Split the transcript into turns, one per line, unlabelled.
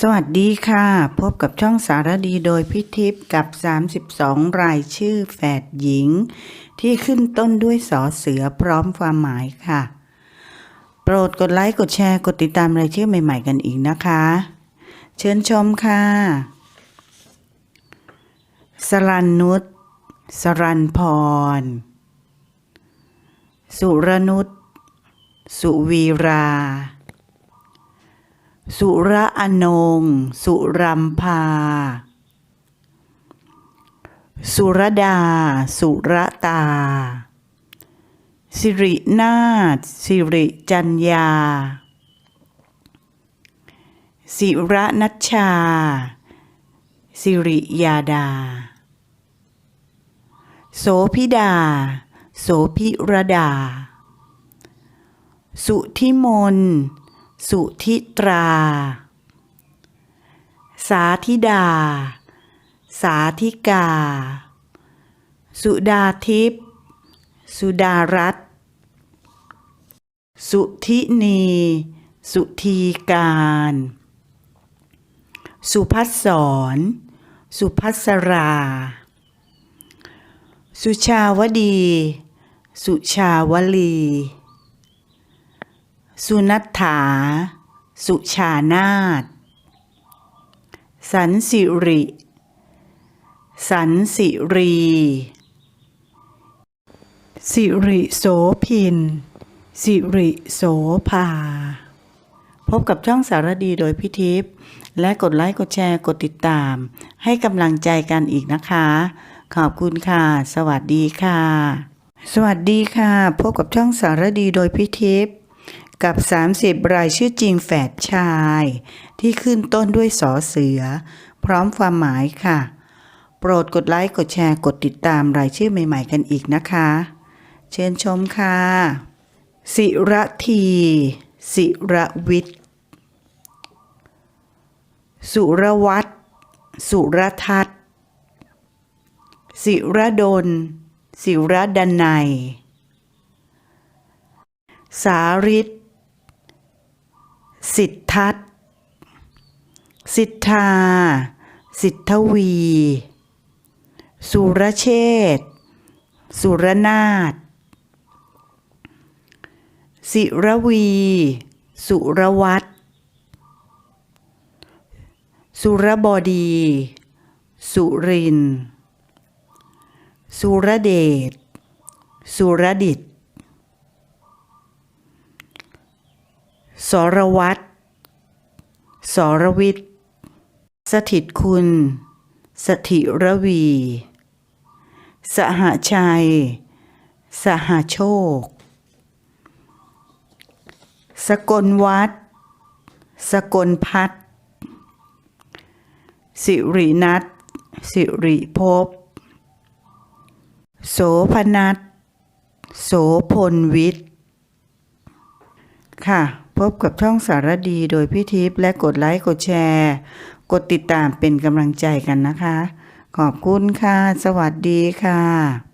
สวัสดีค่ะ พบกับช่องสารดีโดยพิทิพย์กับ 32 รายชื่อแฝดหญิง ที่ขึ้นต้นด้วยสอเสือพร้อมความหมายค่ะ โปรดกดไลค์กดแชร์กดติดตามรายชื่อใหม่ ๆ กันอีกนะคะ เชิญชมค่ะ สรันนุชสรันพร สุรนุชสุวีรา สุระอนง สุรัมพา สุรดา สุรตา สิรินาถสิริจัญญา สิระนัชชา สิริยาดา โสพิดา โสพิรดา สุทิมน สุทิตรา สาธิดา สาธิกา สุดาทิพย์ สุดารัตสุธินี สุธีการ สุพัฒสรสุพัสรา สุชาวดี สุชาวลี สุนัฐถา สุชานาถสันสิริ สันสิรี สิริโสพิน สิริโสภา พบกับช่องสารดีโดยพิทิพย์และกดไลค์ กดแชร์ กดติดตาม ให้กำลังใจกันอีกนะคะ ขอบคุณค่ะ สวัสดีค่ะ สวัสดีค่ะ พบกับช่องสารดีโดยพิทิพย์ กับ 30 รายชื่อจริงแฝดชาย ที่ขึ้นต้นด้วยสอเสือ พร้อมความหมายค่ะ โปรดกดไลค์กดแชร์กดติดตามรายชื่อใหม่ ๆ กันอีกนะคะ เชิญชมค่ะ สิระที สิระวิทย์สุรวัตรสุรทัศน์ สิระดล สิระดันัย สาริตสิทธัตสิทธา สิทธวี สุรเชษสุรนาถสิรวี สุรวัตรสุรบดี สุริน สุรเดช สุรดิต สรวัตรสรวิทย์ สถิตคุณ สถิระวี สหชัย สหโชค สกลวัดสกลพัฒน์สิรินัทสิริภพ โสพนัทโสพลวิทย์ ค่ะ พบกับช่องสารดีโดยพี่ทิพย์และกดไลค์กดแชร์ กดติดตามเป็นกำลังใจกันนะคะ ขอบคุณค่ะ สวัสดีค่ะ